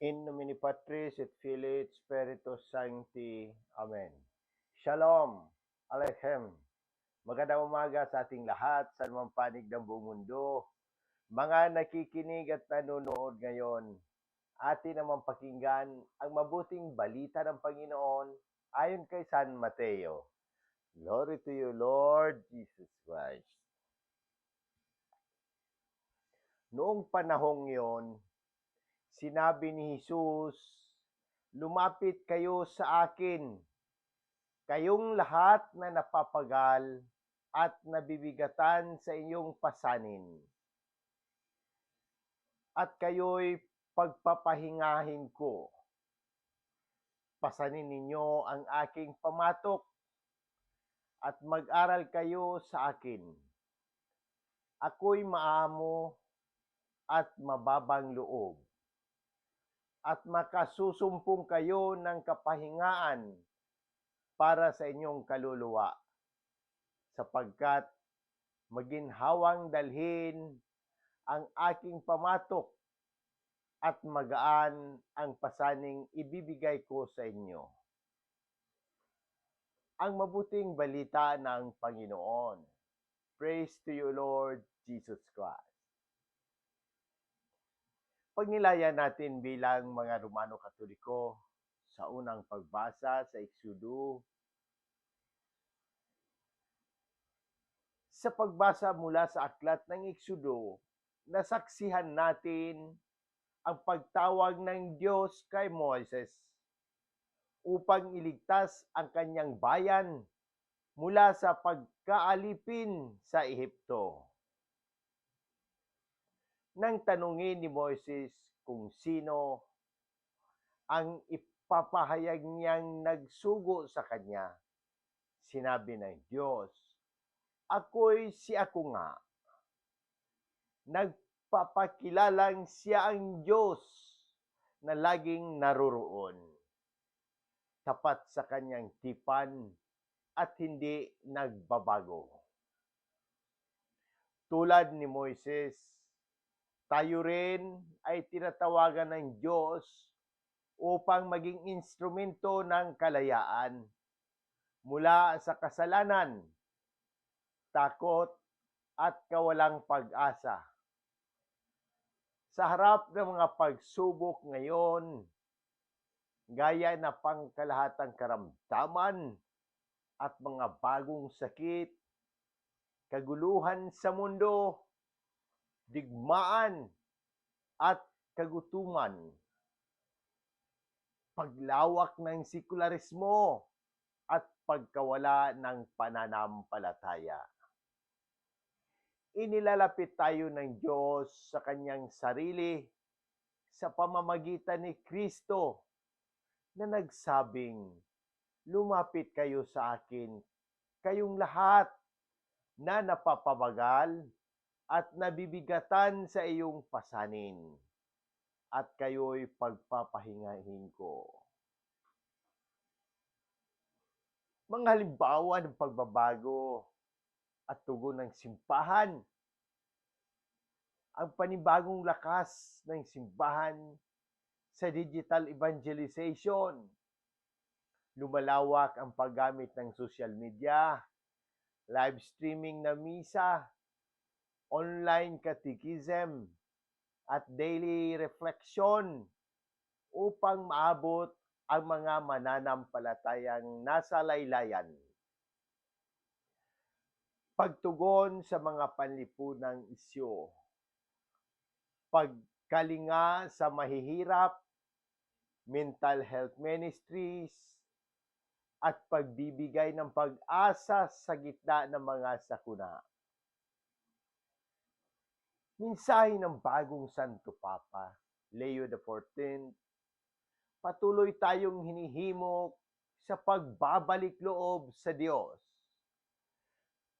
In nomine Patris et Filii et Spiritus Sancti. Amen. Shalom. Aleichem. Magandang umaga sa ating lahat sa anumang panig ng buong mundo. Mga nakikinig at nanonood ngayon, atin naman pakinggan ang mabuting balita ng Panginoon ayon kay San Mateo. Glory to you, Lord Jesus Christ. Noong panahong yon, sinabi ni Jesus, Lumapit kayo sa akin, kayong lahat na napapagal at nabibigatan sa inyong pasanin. At kayo'y pagpapahingahin ko. Pasanin ninyo ang aking pamatok at mag-aral kayo sa akin. Ako'y maamo at mababang loob at makasusumpong kayo ng kapahingaan para sa inyong kaluluwa sapagkat maginhawang dalhin ang aking pamatok at magaan ang pasaning ibibigay ko sa inyo. Ang mabuting balita ng Panginoon. Praise to you, Lord Jesus Christ. Pagnilayan natin bilang mga Romano Katoliko sa unang pagbasa sa Exodo. Sa pagbasa mula sa aklat ng Exodo, nasaksihan natin ang pagtawag ng Diyos kay Moises upang iligtas ang kanyang bayan mula sa pagkaalipin sa Ehipto. Nang tanungin ni Moises kung sino ang ipapahayag niyang nagsugo sa kanya, sinabi ng Diyos, Ako'y si ako nga. Nagpapakilalang siya ang Diyos na laging naroroon. Tapat sa kanyang tipan at hindi nagbabago. Tulad ni Moises, tayo rin ay tinatawagan ng Diyos upang maging instrumento ng kalayaan mula sa kasalanan, takot at kawalang pag-asa. Sa harap ng mga pagsubok ngayon, gaya na pangkalahatang karamdaman at mga bagong sakit, kaguluhan sa mundo, digmaan at kagutuman, paglawak ng sekularismo at pagkawala ng pananampalataya. Inilalapit tayo ng Diyos sa kanyang sarili sa pamamagitan ni Kristo na nagsabing, Lumapit kayo sa akin, kayong lahat na napapabagal at nabibigatan sa iyong pasanin, at kayo'y pagpapahingahin ko. Mga halimbawa ng pagbabago at tugon ng simbahan, ang panibagong lakas ng simbahan sa digital evangelization, lumalawak ang paggamit ng social media, live streaming na misa, online catechism, at daily reflection upang maabot ang mga mananampalatayang nasa laylayan. Pagtugon sa mga panlipunang isyo, pagkalinga sa mahihirap, mental health ministries, at pagbibigay ng pag-asa sa gitna ng mga sakuna. Mensahe ng bagong Santo Papa, Leo XIV, patuloy tayong hinihimok sa pagbabalik loob sa Diyos,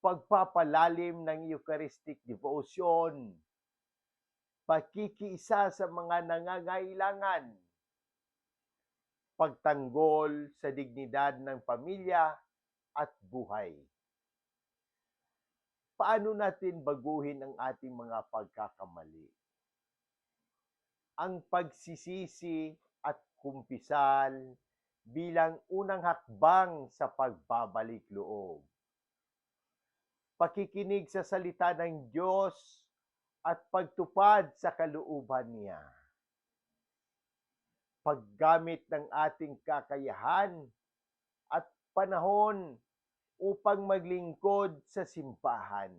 pagpapalalim ng Eucharistic devotion, pakikiisa sa mga nangangailangan, pagtanggol sa dignidad ng pamilya at buhay. Paano natin baguhin ang ating mga pagkakamali? ang pagsisisi at kumpisal bilang unang hakbang sa pagbabalik loob. Pakikinig sa salita ng Diyos at pagtupad sa kalooban niya. Paggamit ng ating kakayahan at panahon upang maglingkod sa simbahan.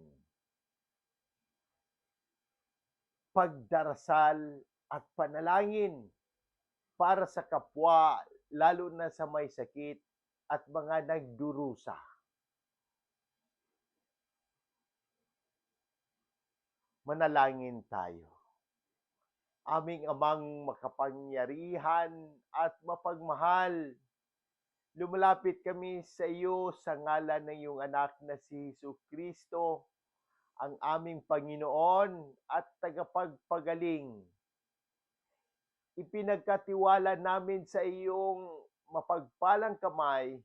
Pagdarasal at panalangin para sa kapwa, lalo na sa may sakit at mga nagdurusa. Manalangin tayo. Aming amang makapangyarihan at mapagmahal, lumalapit kami sa iyo sa ngalan ng iyong anak na si Jesu Kristo, ang aming Panginoon at tagapagpagaling. Ipinagkatiwala namin sa iyong mapagpalang kamay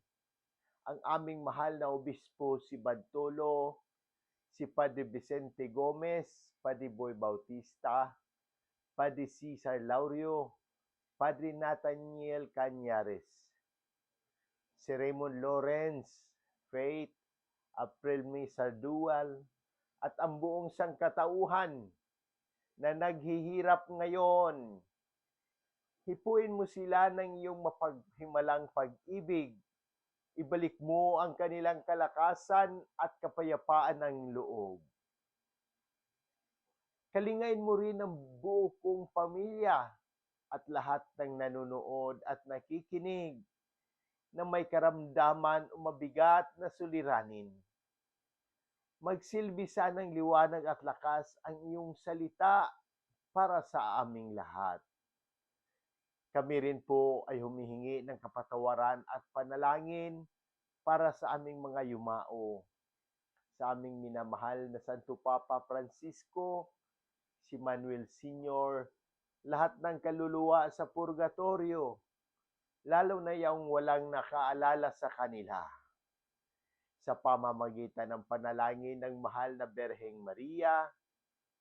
ang aming mahal na obispo si Bartolo, si Padre Vicente Gomez, Padre Boy Bautista, Padre Cesar Laurio, Padre Nathaniel Cañares, si Raymond Lawrence, Faith, April May Sardual, at ang buong sangkatauhan na naghihirap ngayon. Hipuin mo sila ng iyong mapaghimalang pag-ibig. Ibalik mo ang kanilang kalakasan at kapayapaan ng loob. Kalingain mo rin ang buo kong pamilya at lahat ng nanonood at nakikinig na may karamdaman o mabigat na suliranin. Magsilbi sanang liwanag at lakas ang iyong salita para sa aming lahat. Kami rin po ay humihingi ng kapatawaran at panalangin para sa aming mga yumao. Sa aming minamahal na Santo Papa Francisco, si Manuel Sr., lahat ng kaluluwa sa purgatorio, lalo na yung walang nakaalala sa kanila. Sa pamamagitan ng panalangin ng mahal na Berheng Maria,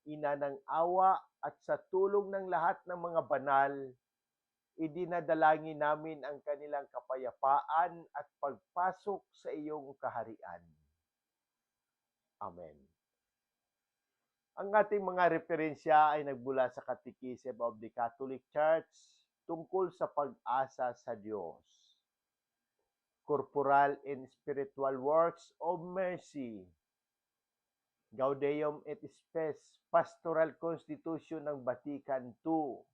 ina ng awa at sa tulong ng lahat ng mga banal, idinadalangin namin ang kanilang kapayapaan at pagpasok sa iyong kaharian. Amen. Ang ating mga referensya ay nagbula sa Catechism of the Catholic Church tungkol sa pag-asa sa Diyos. Corporal and Spiritual Works of Mercy. Gaudium et Spes, Pastoral Constitution ng Vatican II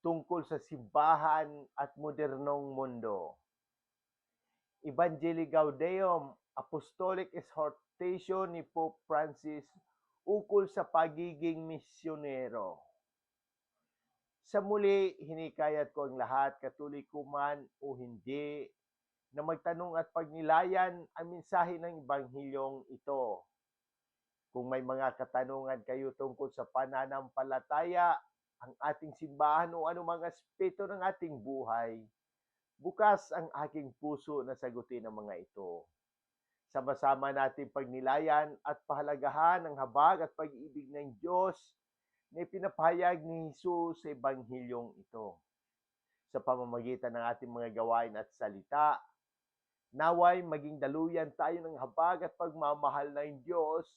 tungkol sa simbahan at modernong mundo. Evangelii Gaudium, Apostolic Exhortation ni Pope Francis ukol sa pagiging misyonero. Sa muli, hinikayat ko ang lahat, katulik ko man o hindi, na magtanong at pagnilayan ang mensahe ng Ebanghilyong ito. Kung may mga katanungan kayo tungkol sa pananampalataya, ang ating simbahan o anumang aspeto ng ating buhay, bukas ang aking puso na sagutin ang mga ito. Sama-sama natin pagnilayan at pahalagahan ang habag at pag-ibig ng Diyos na ipinapahayag ni Jesus sa Ebanghilyong ito. Sa pamamagitan ng ating mga gawain at salita, naway maging daluyan tayo ng habag at pagmamahal ng Diyos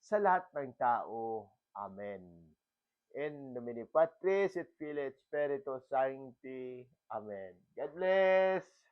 sa lahat ng tao. Amen. In nomine Patris et Filii et Spiritus Sancti. Amen. God bless!